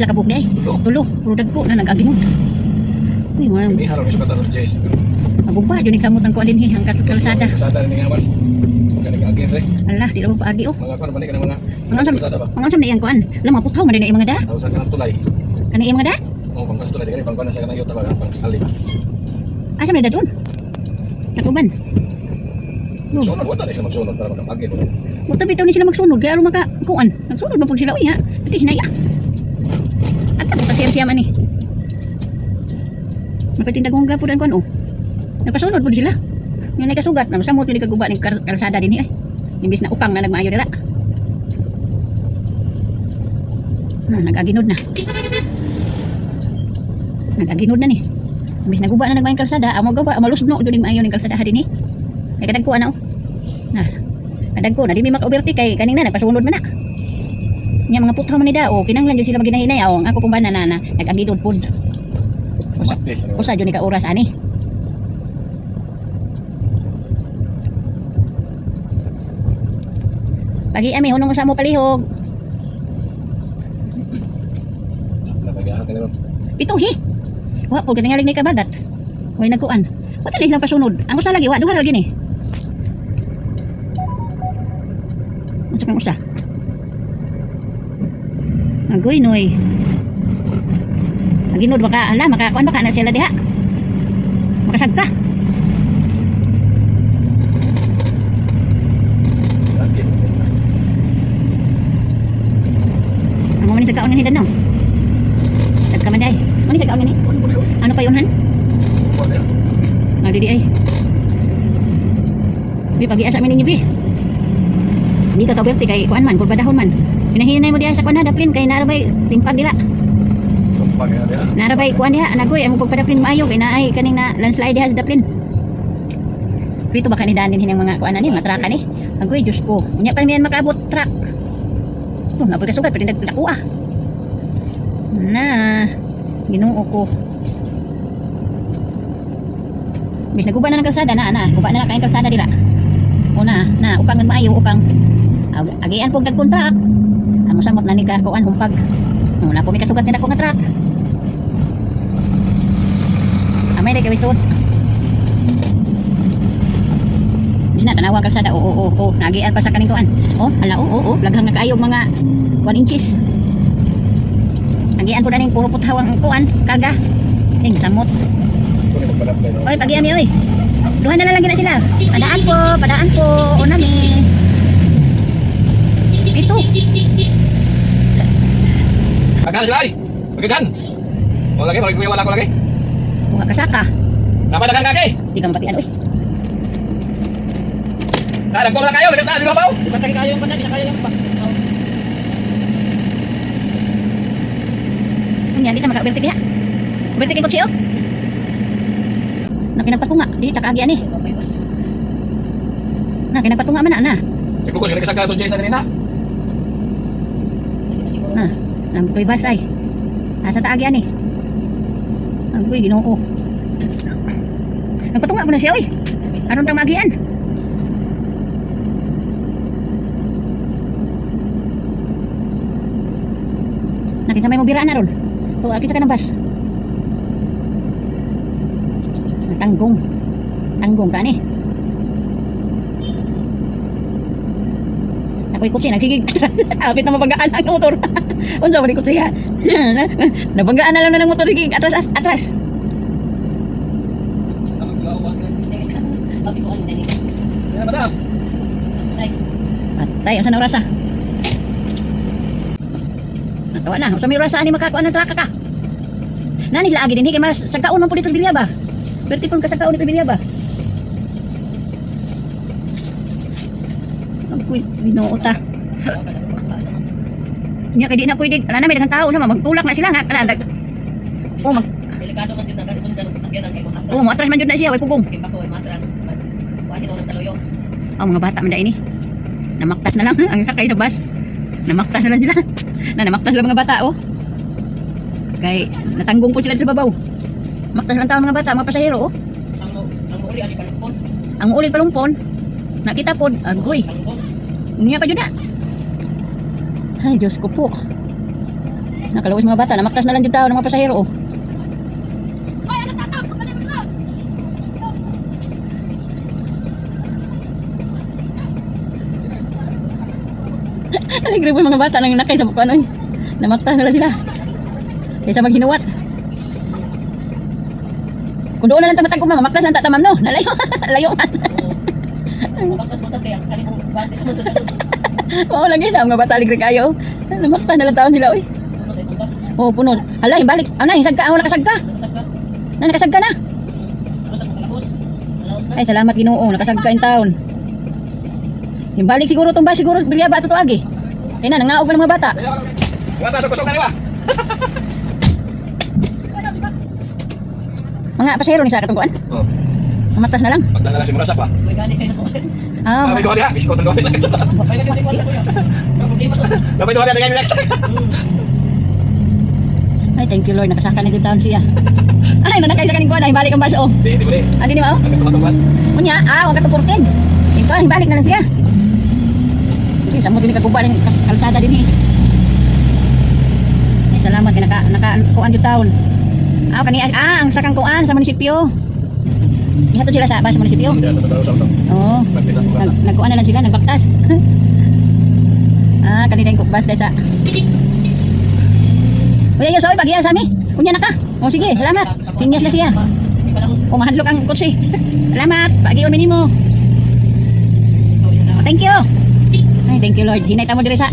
sila kabuk di ay. Tulo. Tulo, puro dagko na nag-aginod. Uy, mo Ini harap ni sukat atas Jace. Agugba, yun samot ang kuan din ang kat- kalsada. Kalsada ni ngawas. Kan ang agin re. Ala, di na mo paagi oh. Mga kuan balik ka ng mga Ang ansam, kalsada ba? ang ansam na iyang kuan. Alam mo putaw man din na iyang mga da. Tausan ka ng tulay. Kani iyang mga da? Oh, pang tulay kani pang kuan sa kanang yuta ba pang ali. Asa man da doon? Natuban. No. So wala na siya magsunod para makapagin. Buta bitaw ni sila magsunod kaya aron maka kuan. Nagsunod ba pud sila uy ha? Pati hinaya. Siya man ni. Napatindag kong gapod ang kuan oh. Nagpasunod pud sila. Nga nagkasugat na samot ni kaguba ni kalsada din eh. Imbis na upang na nagmaayo dira. Na nag-aginod na. Nag-aginod na ni. Imbis na guba na nagmaayo kalsada, amo gawa, amo lusno jud ni maayo ning kalsada din eh. Kay kadagko ana oh. Na. Kadagko na di mi maka-overtake kay kanina nagpasunod man na. Nya mga putha man ni dao, kinanglan jud sila maginahinay aw. Ako kung bana na na nag-aginod pod. Matis. Usa jud ni ka oras ani. Pagi ami hunong sa mo palihog. Pito hi. Wa po ganingaling ni kabagat. Way nagkuan. Wa tali lang pasunod. Ang usa lagi wa duha ra gini. Unsa kang usa? Agoy noy. Aginod baka ala makakuan baka na sila diha. Makasagka. Amo man ni sagkaon ni danong. Sagka man day. Ano ni sagkaon ni? Kuan. Ano pa yun han? Kuan. Nga di ay. Bi pagi asa man ninyo bi. Hindi ka kaberti kay kuan man, pulpadahon man. Pinahinay mo diha sa kuan daplin kay narabay timpag dira. Tumpag na dia. Narabay kuan diha anagoy amo pagpadaplin maayo kay naay kaning na landslide diha sa daplin. Pito baka ni danin hinang mga kuan ani matraka ni. Agoy Diyos ko. Nya pa miyan makaabot truck. Oh, napoy ka sugat pwede nagdako ah. Na. Ginoo ko. Bis naguba na ng kalsada na na. Guba na na kayong kalsada dira. Una, na upang ng maayo upang ag- agian pog nagkontrak. Amo samot na ni ka kuan humpag. Una po may kasugat ni dako nga truck. Amay day kawisod. Di na tanawa kalsada. Oo, oo, oo. Nagian pa sa kaning kuan. Oh, ala, oo, oo. Laghang na kaayo mga 1 inches. Nagian po na ning puro puthawang kuan, karga. Ning samot. Oy, pagi ami oy. Duha na lang gina sila. Padaan po, padaan po. Una mi. Ito. Agad sila ay. Agad. Wala lagi, wala kuya wala ko lagi. Buha kasaka. Napadagan kaki. Di ka mapatian oy. Na dagko na kayo, dagat na di ba baw? Di ba tayo kayo yung panda, di na kayo yung pa. Kunya, di ta maka-bertik diha. Bertik yung kutsi oh. Na kinagpatunga, di ta kaagi ani. Na kinagpatunga man na na. Siguro ko sila kasagka to Jace na nina. Na, nang toy bas ay. Asa taagi ani. Ang kuy ginoo. Nagpatunga mo na siya oy. Aron tang magian. Nakita may mobiraan na ron. O, akita ka ng bus. Tanggong. Tanggong ka ni. Ako'y kutsi, nagsigig. Apit na mabanggaan ang motor. Unsa ba ni kutsi ha? Nabanggaan na lang na ng motor. Sigig, atras, ah, atras. Patay, ang sana oras ah. Natawa na, sa may oras ani makakuha ng traka ka. Nani sila agi din, higay mas sagkaon man po dito sa Bilya ba? Berti pun kasagkaon dito sa Bilya Ang kuy, ginoo ta. Nya kay di na pwede, ala na may daghang tao sama magtulak na sila nga kana dag. Oh, mag Delikado man jud na kasundan og sakyanan kay mga oh, matras man jud na siya, way pugong. Bako ay matras. Wani ko sa loyo. Oh, mga bata man da ini. Namaktas na lang ang sakay sa bus. Namaktas na lang sila. na namaktas lang mga bata oh. Kay natanggong po sila sa babaw. Maktas lang taon mga bata, mga pasahero oh. Ang ang uli ani palupon. Ang ulit palumpon. Nakita po, agoy. Ang Unya pa jud na. Ay, Diyos ko po. Nakaluwis mga bata, namaktas na lang yung tao ng mga pasahero. Oh. Aligre po mga bata nang nakay sa bukan. Oy. Namaktas na sila. Kaysa maghinuwat. Kung doon na lang tamatag umama, maktas lang tatamam no. Nalayo. Layo man. Oo, lagi na mga bata aligre kayo. Namaktas na lang taon sila. Oy. Oo, puno. Hala, balik. Na, yung sagka. Ah, nakasagka. Nakasagka. Na, nakasagka na. Ay, salamat Ginoo, nakasagka yung taon. Yung balik siguro itong ba, siguro bilyaba ito agi. Kaya na, nangaog pa ng mga bata. Tayo sa kusok na niwa. Mga pasahero ni sa katungkuan. Oh, Namatas na lang. pagdala lang si Murasak pa. May gani kayo po. Ah, May duha diha, biskot ng gawin. May gani kayo po. May diha dengan relax. ay, thank you Lord, nakasaka na yung taon siya. Ay, nanakay sa kaning kuan, ay balik ang baso. Di, di mo di. Andi ni mao? Ang katungkuan. Kunya, ah, wag katukurtin. Ito, ay balik na lang siya. Sige, sa mo din kaguba ng kalsada din eh. Ay, salamat kay naka naka kuan yung taon. Ah, kani ah, ang sakang kuan sa munisipyo. Ihatod sila sa ba sa munisipyo? Hindi sa totoo sa ito. Oo. Nag, na lang sila, nagbaktas. ah, kanina yung kubas dahil sa... Kuya Yosoy, pagyan sa amin. Kunya na ka. O sige, salamat. Sinyas na siya. May palahos. O mahadlok ang kutsi. salamat. Pagyan minimo. Thank you. Ay, thank you Lord. Hinay tamo dire sa